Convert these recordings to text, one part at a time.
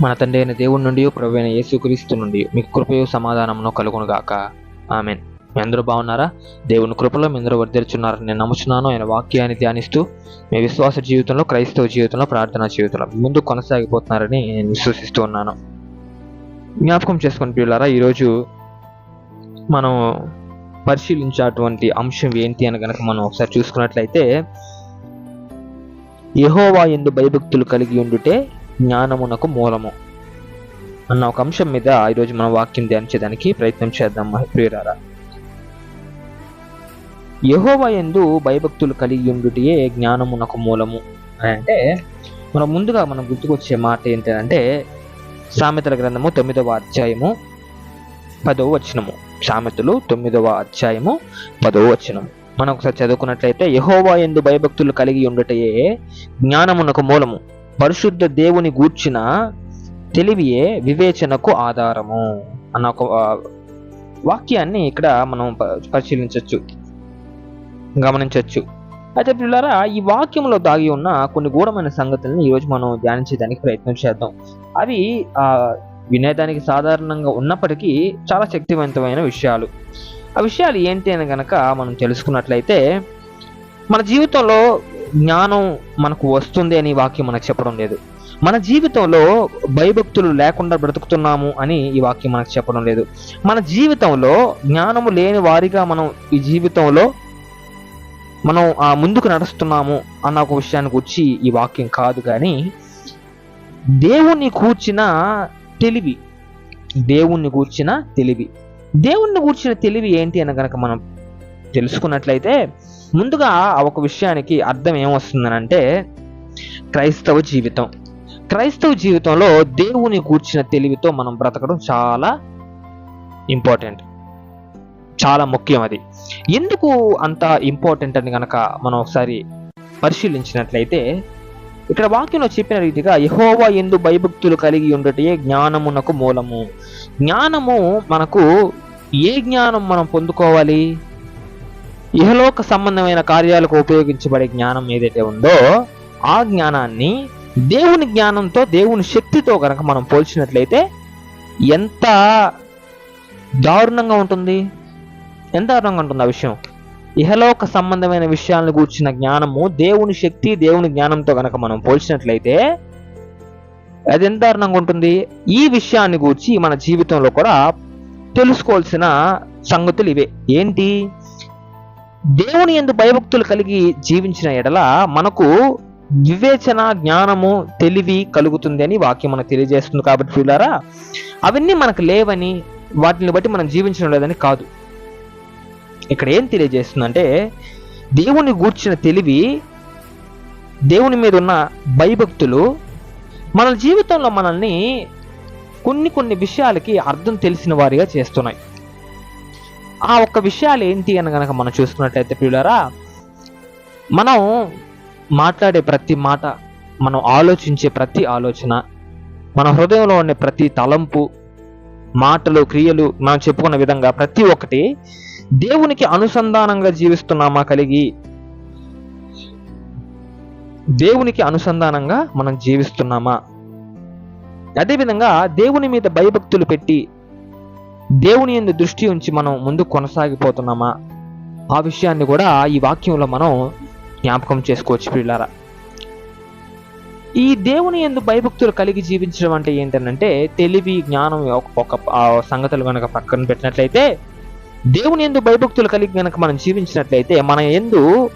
మన తండ్రి అయిన దేవుడి నుండి ప్రభు అయిన యేసుక్రీస్తు నుండి మీకు కృపయు సమాధానమును కలుగునుగాక. ఆమెన్. మీ అందరూ బాగున్నారా? దేవుని కృపలో మీ అందరూ వర్ధిల్చున్నారని నేను నమ్ముచున్నాను. ఆయన వాక్యాన్ని ధ్యానిస్తూ మీ విశ్వాస జీవితంలో క్రైస్తవ జీవితంలో ప్రార్థనా జీవితంలో ముందు కొనసాగిపోతున్నారని నేను విశ్వసిస్తూ ఉన్నాను. జ్ఞాపకం చేసుకుని పిల్లారా ఈరోజు మనం పరిశీలించేటువంటి అంశం ఏంటి అని కనుక మనం ఒకసారి చూసుకున్నట్లయితే యహోవా ఎందు భయభక్తులు కలిగి ఉండుటే జ్ఞానమునకు మూలము. అన్న ఒక అంశం మీద ఈరోజు మనం వాక్యం ధ్యానించేదానికి ప్రయత్నం చేద్దాం ప్రియురారా యహోవా ఎందు భయభక్తులు కలిగి ఉండుటియే జ్ఞానమునకు మూలము. అని అంటే మనం ముందుగా మనం గుర్తుకొచ్చే మాట ఏంటంటే సామెతల గ్రంథము తొమ్మిదవ అధ్యాయము పదవ వచనము. సామెతలు తొమ్మిదవ అధ్యాయము పదవ వచనము. మనం ఒకసారి చదువుకున్నట్లయితే యహోవా ఎందు భయభక్తులు కలిగి ఉండటయే జ్ఞానమునకు మూలము. పరిశుద్ధ దేవుని గూర్చిన తెలివియే వివేచనకు ఆధారము అన్న ఒక వాక్యాన్ని ఇక్కడ మనం ప- పరిశీలించవచ్చు గమనించవచ్చు అయితే పిల్లరా ఈ వాక్యంలో దాగి ఉన్న కొన్ని గూఢమైన సంగతులను ఈరోజు మనం ధ్యానించేదానికి ప్రయత్నం చేద్దాం. అవి ఆ వినేదానికి సాధారణంగా ఉన్నప్పటికీ చాలా శక్తివంతమైన విషయాలు. ఆ విషయాలు ఏంటి అని గనక మనం తెలుసుకున్నట్లయితే మన జీవితంలో జ్ఞానం మనకు వస్తుంది అని వాక్యం మనకు చెప్పడం లేదు. మన జీవితంలో భయభక్తులు లేకుండా బ్రతుకుతున్నాము అని ఈ వాక్యం మనకు చెప్పడం లేదు. మన జీవితంలో జ్ఞానము లేని వారిగా మనం ఈ జీవితంలో మనం ఆ ముందుకు నడుస్తున్నాము అన్న ఒక విషయానికి వచ్చి ఈ వాక్యం కాదు కానీ దేవుణ్ణి కూర్చిన తెలివి దేవుణ్ణి కూర్చిన తెలివి. దేవుణ్ణి కూర్చిన తెలివి ఏంటి అని కనుక మనం తెలుసుకున్నట్లయితే ముందుగా ఒక విషయానికి అర్థం ఏమొస్తుందనంటే క్రైస్తవ జీవితం. క్రైస్తవ జీవితంలో దేవుని కూర్చిన తెలివితో మనం బ్రతకడం చాలా ఇంపార్టెంట్. చాలా ముఖ్యం అది. ఎందుకు అంత ఇంపార్టెంట్ అని కనుక మనం ఒకసారి పరిశీలించినట్లయితే ఇక్కడ వాక్యంలో చెప్పిన రీతిగా యహోవా ఎందు భయభక్తులు కలిగి ఉండటే జ్ఞానమునకు మూలము. జ్ఞానము మనకు ఏ జ్ఞానం మనం పొందుకోవాలి? ఇహలోక సంబంధమైన కార్యాలకు ఉపయోగించబడే జ్ఞానం ఏదైతే ఉందో ఆ జ్ఞానాన్ని దేవుని జ్ఞానంతో దేవుని శక్తితో కనుక మనం పోల్చినట్లయితే ఎంత దారుణంగా ఉంటుంది? ఎంత దారుణంగా ఉంటుంది ఆ విషయం? ఇహలోక సంబంధమైన విషయాలను కూర్చిన జ్ఞానము దేవుని శక్తి దేవుని జ్ఞానంతో కనుక మనం పోల్చినట్లయితే అది ఎంత దారుణంగా ఉంటుంది? ఈ విషయాన్ని గూర్చి మన జీవితంలో కూడా తెలుసుకోవాల్సిన సంగతులు ఇవే. ఏంటి? దేవుని ఎందు భయభక్తులు కలిగి జీవించిన ఎడల మనకు వివేచన జ్ఞానము తెలివి కలుగుతుంది అని వాక్యం మనకు తెలియజేస్తుంది కాబట్టి చూడారా అవన్నీ మనకు లేవని వాటిని బట్టి మనం జీవించడం లేదని కాదు. ఇక్కడ ఏం తెలియజేస్తుందంటే దేవుని గూర్చిన తెలివి దేవుని మీద ఉన్న భయభక్తులు మన జీవితంలో మనల్ని కొన్ని కొన్ని విషయాలకి అర్థం తెలిసిన వారిగా చేస్తున్నాయి. ఆ ఒక్క విషయాలు ఏంటి అని కనుక మనం చూసుకున్నట్లయితే పిల్లరా మనం మాట్లాడే ప్రతి మాట మనం ఆలోచించే ప్రతి ఆలోచన మన హృదయంలో ఉండే ప్రతి తలంపు మాటలు క్రియలు మనం చెప్పుకున్న విధంగా ప్రతి ఒక్కటి దేవునికి అనుసంధానంగా జీవిస్తున్నామా కలిగి దేవునికి అనుసంధానంగా మనం జీవిస్తున్నామా? అదేవిధంగా దేవుని మీద భయభక్తులు పెట్టి దేవుని ఎందు దృష్టి ఉంచి మనం ముందు కొనసాగిపోతున్నామా? ఆ విషయాన్ని కూడా ఈ వాక్యంలో మనం జ్ఞాపకం చేసుకోవచ్చు పిల్లారా ఈ దేవుని ఎందు భయభక్తులు కలిగి జీవించడం అంటే ఏంటంటే తెలివి జ్ఞానం ఒక- ఒక సంగతులు కనుక పక్కన పెట్టినట్లయితే దేవుని ఎందు భయభక్తులు కలిగి కనుక మనం జీవించినట్లయితే మన ఎందు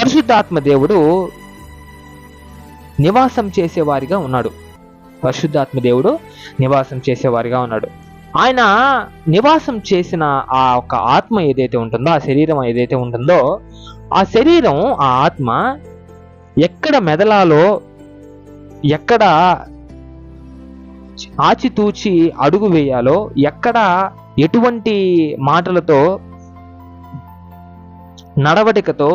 పరిశుద్ధాత్మ దేవుడు నివాసం చేసేవారిగా ఉన్నాడు. పరిశుద్ధాత్మ దేవుడు నివాసం చేసేవారిగా ఉన్నాడు. ఆయన నివాసం చేసిన ఆ ఒక ఆత్మ ఏదైతే ఉంటుందో ఆ శరీరం ఏదైతే ఉంటుందో ఆ శరీరం ఆ ఆత్మ ఎక్కడ మెదలాలో ఎక్కడ ఆచితూచి అడుగు వేయాలో ఎక్కడ ఎటువంటి మాటలతో నడవడికతో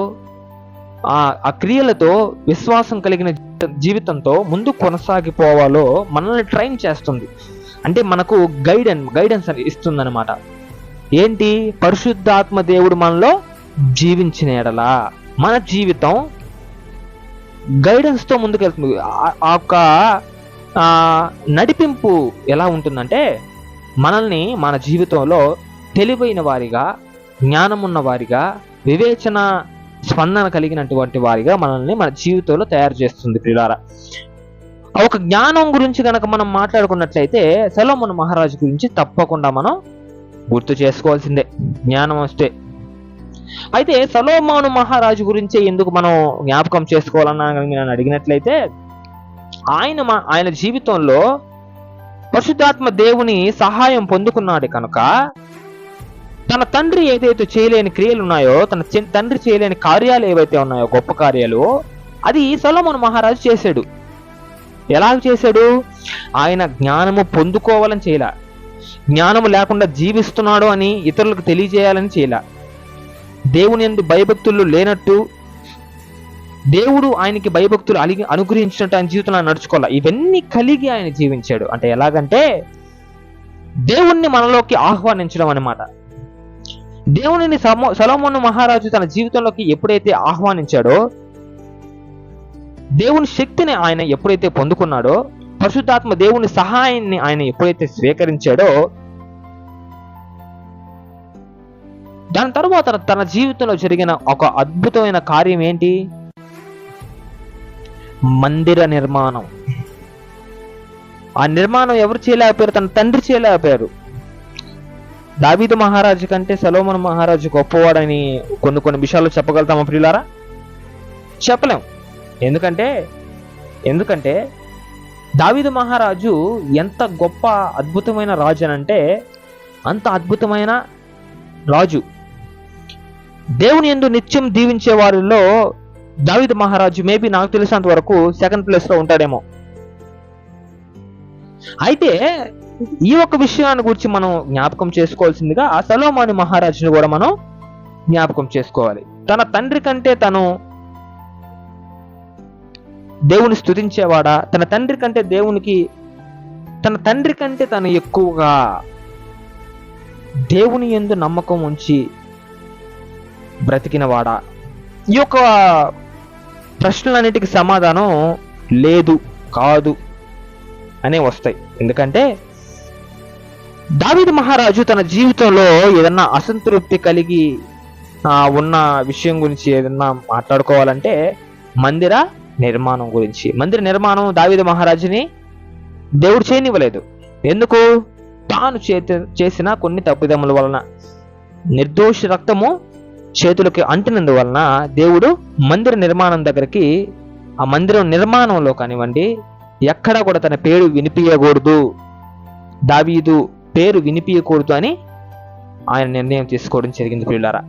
ఆ ఆ క్రియలతో విశ్వాసం కలిగిన జీవితంతో ముందు కొనసాగిపోవాలో మనల్ని ట్రైన్ చేస్తుంది. అంటే మనకు గైడెన్ గైడెన్స్ అని ఇస్తుందన్నమాట. ఏంటి? పరిశుద్ధాత్మ దేవుడు మనలో జీవించిన ఎడలా. మన జీవితం గైడెన్స్తో ముందుకెళ్తుంది ఆ- యొక్క నడిపింపు ఎలా ఉంటుందంటే మనల్ని మన జీవితంలో తెలివైన వారిగా జ్ఞానమున్న వారిగా వివేచన స్పందన కలిగినటువంటి వారిగా మనల్ని మన జీవితంలో తయారు చేస్తుంది ప్రియులారా. ఒక జ్ఞానం గురించి కనుక మనం మాట్లాడుకున్నట్లయితే సలోమన్ మహారాజు గురించి తప్పకుండా మనం గుర్తు చేసుకోవాల్సిందే. జ్ఞానం వస్తే. అయితే సలోమాను మహారాజు గురించి ఎందుకు మనం జ్ఞాపకం చేసుకోవాలన్నా నన్ను నేను అడిగినట్లయితే ఆయన మా- ఆయన జీవితంలో పరిశుద్ధాత్మ దేవుని సహాయం పొందుకున్నాడు కనుక తన తండ్రి ఏదైతే చేయలేని క్రియలు ఉన్నాయో తన తండ్రి చేయలేని కార్యాలు ఏవైతే ఉన్నాయో గొప్ప కార్యాలు అది సలోమన్ మహారాజు చేశాడు. ఎలా చేశాడు? ఆయన జ్ఞానము పొందుకోవాలని చేయలా. జ్ఞానము లేకుండా జీవిస్తున్నాడు అని ఇతరులకు తెలియజేయాలని చేయలా. దేవుని ఎందు భయభక్తులు లేనట్టు దేవుడు ఆయనకి భయభక్తులు అలిగి అనుగ్రహించినట్టు ఆయన జీవితంలో నడుచుకోవాలి. ఇవన్నీ కలిగి ఆయన జీవించాడు. అంటే ఎలాగంటే దేవుణ్ణి మనలోకి ఆహ్వానించడం అన్నమాట. దేవునిని సమో సలోమోను మహారాజు తన జీవితంలోకి ఎప్పుడైతే ఆహ్వానించాడో దేవుని శక్తిని ఆయన ఎప్పుడైతే పొందుకున్నాడో పరిశుద్ధాత్మ దేవుని సహాయాన్ని ఆయన ఎప్పుడైతే స్వీకరించాడో దాని తర్వాత తన జీవితంలో జరిగిన ఒక అద్భుతమైన కార్యం ఏంటి? మందిర నిర్మాణం. ఆ నిర్మాణం ఎవరు చేయలేకపోయారు? తన తండ్రి చేయలేకపోయారు. దావీదు మహారాజు కంటే సలోమన్ మహారాజు గొప్పవాడని కొన్ని కొన్ని విషయాలు చెప్పగలుగుతామా ప్రియులారా? చెప్పలేం. ఎందుకంటే ఎందుకంటే దావిదు మహారాజు ఎంత గొప్ప అద్భుతమైన రాజు అని అంటే అంత అద్భుతమైన రాజు. దేవుని ఎందు నిత్యం దీవించే వారిలో దావిద మహారాజు మేబీ నాకు తెలిసినంత వరకు సెకండ్ ప్లేస్లో ఉంటాడేమో. అయితే ఈ ఒక్క విషయాన్ని గురించి మనం జ్ఞాపకం చేసుకోవాల్సిందిగా ఆ సలోమాని మహారాజుని కూడా మనం జ్ఞాపకం చేసుకోవాలి. తన తండ్రి కంటే తను దేవుని స్థుతించేవాడా తన తండ్రి కంటే దేవునికి తన తండ్రి కంటే తను ఎక్కువగా దేవుని ఎందు నమ్మకం ఉంచి బ్రతికినవాడా? ఈ యొక్క ప్రశ్నలన్నిటికి సమాధానం లేదు కాదు అనే వస్తాయి. ఎందుకంటే దావిద్ మహారాజు తన జీవితంలో ఏదన్నా అసంతృప్తి కలిగి ఉన్న విషయం గురించి ఏదన్నా మాట్లాడుకోవాలంటే మందిర నిర్మాణం గురించి. మందిర నిర్మాణం దావిద మహారాజుని దేవుడు చేయనివ్వలేదు. ఎందుకు? తాను చేతి చేసిన కొన్ని తప్పిదముల వలన. నిర్దోష రక్తము చేతులకి అంటినందువలన దేవుడు మందిర నిర్మాణం దగ్గరికి ఆ మందిరం నిర్మాణంలో కానివ్వండి ఎక్కడా కూడా తన పేరు వినిపించకూడదు దావీదు పేరు వినిపించకూడదు అని ఆయన నిర్ణయం తీసుకోవడం జరిగింది పిల్లారా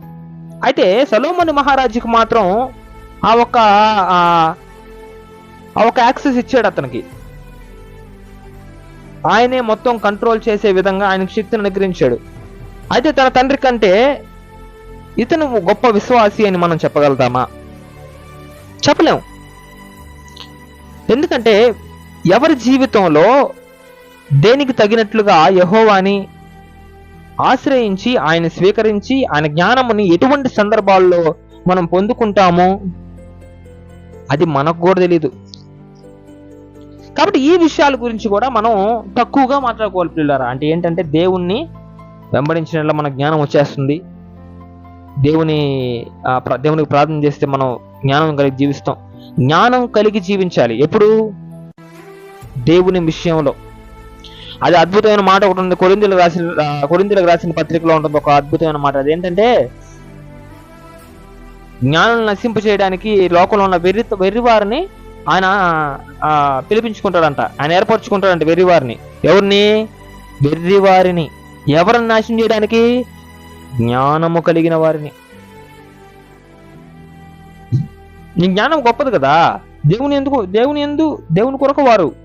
అయితే సలోమన్ మహారాజుకి మాత్రం ఆ ఒక ఒక యాక్సెస్ ఇచ్చాడు అతనికి. ఆయనే మొత్తం కంట్రోల్ చేసే విధంగా ఆయనకు శక్తిని అనుగ్రహించాడు. అయితే తన తండ్రి కంటే ఇతను గొప్ప విశ్వాసి అని మనం చెప్పగలుగుతామా? చెప్పలేము ఎందుకంటే ఎవరి జీవితంలో దేనికి తగినట్లుగా యహోవాని ఆశ్రయించి ఆయన స్వీకరించి ఆయన జ్ఞానముని ఎటువంటి సందర్భాల్లో మనం పొందుకుంటామో అది మనకు కూడా తెలియదు కాబట్టి ఈ విషయాల గురించి కూడా మనం తక్కువగా మాట్లాడుకోవాలి పిల్లరా అంటే ఏంటంటే దేవుణ్ణి వెంబడించిన మన జ్ఞానం వచ్చేస్తుంది. దేవుని దేవునికి ప్రార్థన చేస్తే మనం జ్ఞానం కలిగి జీవిస్తాం. జ్ఞానం కలిగి జీవించాలి. ఎప్పుడు? దేవుని విషయంలో. అది అద్భుతమైన మాట ఒకటి ఉంది. కొరిందులకు రాసిన కొరిందులకు రాసిన పత్రికలో ఉంటుంది ఒక అద్భుతమైన మాట. అదేంటంటే ఏంటంటే జ్ఞానం నశింప చేయడానికి లోకంలో ఉన్న వెర్రి వెర్రివారిని ఆయన పిలిపించుకుంటాడంట. ఆయన ఏర్పరచుకుంటాడంట వెర్రివారిని. ఎవరిని? వెర్రివారిని. ఎవరిని నాశనం చేయడానికి? జ్ఞానము కలిగిన వారిని. నీ జ్ఞానం గొప్పది కదా. దేవుని ఎందుకు దేవుని ఎందు దేవుని కొరకు వారు.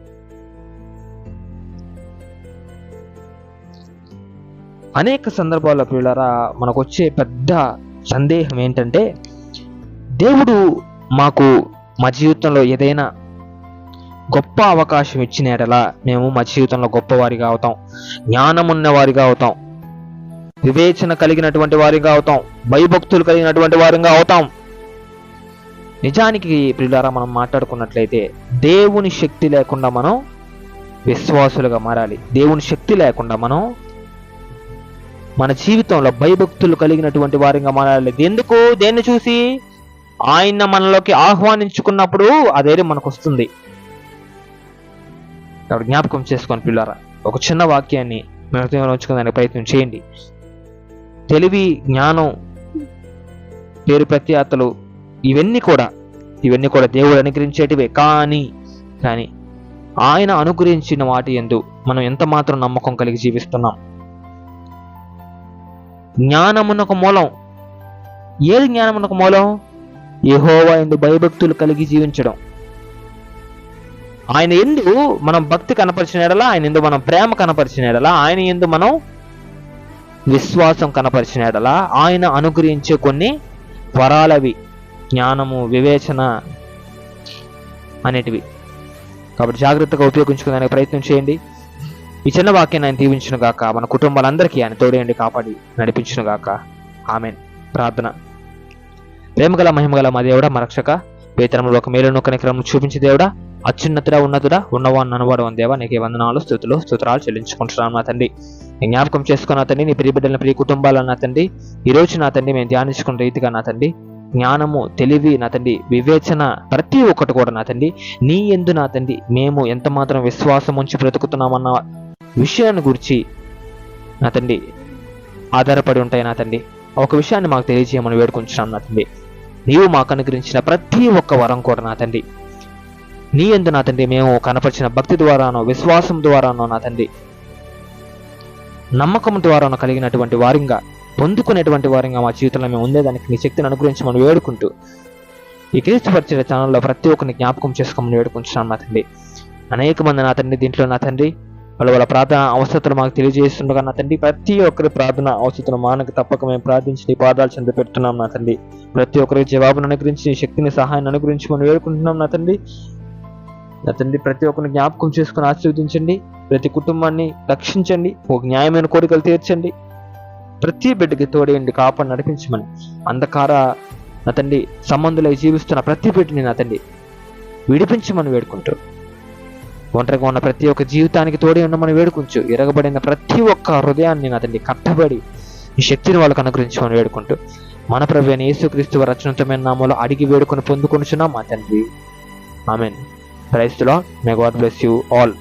అనేక సందర్భాల్లో పిల్లరా మనకు వచ్చే పెద్ద సందేహం ఏంటంటే దేవుడు మాకు మా జీవితంలో ఏదైనా గొప్ప అవకాశం ఇచ్చిన ఎడలా మేము మా జీవితంలో గొప్పవారిగా అవుతాం జ్ఞానం ఉన్న వారిగా అవుతాం వివేచన కలిగినటువంటి వారిగా అవుతాం భయభక్తులు కలిగినటువంటి వారిగా అవుతాం. నిజానికి ప్రియులారా మనం మాట్లాడుకున్నట్లయితే దేవుని శక్తి లేకుండా మనం విశ్వాసులుగా మారాలి. దేవుని శక్తి లేకుండా మనం మన జీవితంలో భయభక్తులు కలిగినటువంటి వారిగా మారాలి. ఎందుకు? దేన్ని చూసి? ఆయన మనలోకి ఆహ్వానించుకున్నప్పుడు ఆ ధైర్యం మనకు వస్తుంది కాబట్టి జ్ఞాపకం చేసుకొని పిల్లరా. ఒక చిన్న వాక్యాన్ని మేము ఉంచుకోవడానికి ప్రయత్నం చేయండి. తెలివి జ్ఞానం పేరు ప్రత్యాతలు ఇవన్నీ కూడా ఇవన్నీ కూడా దేవుడు అనుగ్రహించేటివే. కానీ కానీ ఆయన అనుగ్రహించిన వాటి ఎందు మనం ఎంత మాత్రం నమ్మకం కలిగి జీవిస్తున్నాం? జ్ఞానమునకు మూలం. ఏది జ్ఞానమునకు మూలం? యహోవా ఎందు భయభక్తులు కలిగి జీవించడం. ఆయన ఎందు మనం భక్తి కనపరిచిన ఎడలా ఆయన ఎందు మనం ప్రేమ కనపరిచిన ఎడలా ఆయన ఎందు మనం విశ్వాసం కనపరిచిన ఎడలా ఆయన అనుగ్రహించే కొన్ని వరాలవి జ్ఞానము వివేచన అనేటివి. కాబట్టి జాగ్రత్తగా ఉపయోగించుకోవడానికి ప్రయత్నం చేయండి. ఈ చిన్న వాక్యాన్ని ఆయన దీవించును గాక మన కుటుంబాలందరికీ ఆయన తోడేయండి కాపాడి నడిపించును గాక ఆమెన్. ప్రార్థన. ప్రేమగల మహిమగల మా దేవుడా మరక్షక వేతనంలో ఒక మేలును కనికరం చూపించి దేవుడా. అత్యున్నతుడా ఉన్నతుడా ఉన్నవాడు అనవాడు అని దేవా నీకే వందనాలు స్థుతులు స్తోత్రాలు చెల్లించుకుంటున్నాను నా తండ్రి. నేను జ్ఞాపకం చేసుకున్న తండ్రి నీ ప్రియ బిడ్డల ప్రియ కుటుంబాలను నా తండ్రి. ఈ రోజు నా తండ్రి మేము ధ్యానించుకున్న రీతిగా నా తండ్రి జ్ఞానము తెలివి నా తండ్రి వివేచన ప్రతి ఒక్కటి కూడా నా తండ్రి. నీ ఎందు నా తండ్రి మేము ఎంత మాత్రం విశ్వాసం ఉంచి బ్రతుకుతున్నామన్న విషయాన్ని గురించి నా తండ్రి ఆధారపడి ఉంటాయి నా తండ్రి. ఒక విషయాన్ని మాకు తెలియజేయమని వేడుకుంటున్నాం నా తండ్రి. నీవు మాకు అనుగ్రహించిన ప్రతి ఒక్క వరం కూడా నా తండ్రి. నీ ఎందు నా తండ్రి మేము కనపరిచిన భక్తి ద్వారానో విశ్వాసం ద్వారానో నా తండ్రి. నమ్మకం ద్వారానో కలిగినటువంటి వారింగా పొందుకునేటువంటి వారింగా మా జీవితంలో మేము ఉండేదానికి నీ శక్తిని అనుగ్రహించి మనం వేడుకుంటూ ఈ క్రీస్తు పరిచయ ఛానల్లో ప్రతి ఒక్కరిని జ్ఞాపకం చేసుకోమని వేడుకుంటున్నాను నా తండ్రి. అనేక మంది నా తండ్రి దీంట్లో నా తండ్రి. వాళ్ళ వాళ్ళ ప్రార్థన అవసరతలు మాకు తెలియజేస్తుండగా నా తండ్రి ప్రతి ఒక్కరి ప్రార్థన అవసరతను మానకు తప్పక మేము ప్రార్థించి నీ పాదాలు చెంద పెడుతున్నాం నా తండ్రి. ప్రతి ఒక్కరికి జవాబును అనుగురించి నీ శక్తిని సహాయాన్ని అనుగురించి మనం వేడుకుంటున్నాం నా తండ్రి. నా తండ్రి ప్రతి ఒక్కరిని జ్ఞాపకం చేసుకుని ఆశీర్వదించండి. ప్రతి కుటుంబాన్ని రక్షించండి. ఒక న్యాయమైన కోరికలు తీర్చండి. ప్రతి బిడ్డకి తోడేయండి కాపాడి నడిపించమని. అంధకార నా తండ్రి సంబంధులై జీవిస్తున్న ప్రతి బిడ్డని నా తండ్రి విడిపించమని వేడుకుంటారు ఒంటరిగా ఉన్న ప్రతి ఒక్క జీవితానికి తోడే ఉండమని వేడుకుంచు. ఇరగబడిన ప్రతి ఒక్క హృదయాన్ని నా తండ్రి కట్టబడి ఈ శక్తిని వాళ్ళకు అనుగ్రహించమని వేడుకుంటూ. మన ప్రభు అయిన యేసుక్రీస్తు వారి రచనతమైన అడిగి వేడుకొని పొందుకొనిచున్నాం మా తండ్రి. Amen. క్రైస్తులో may God bless you all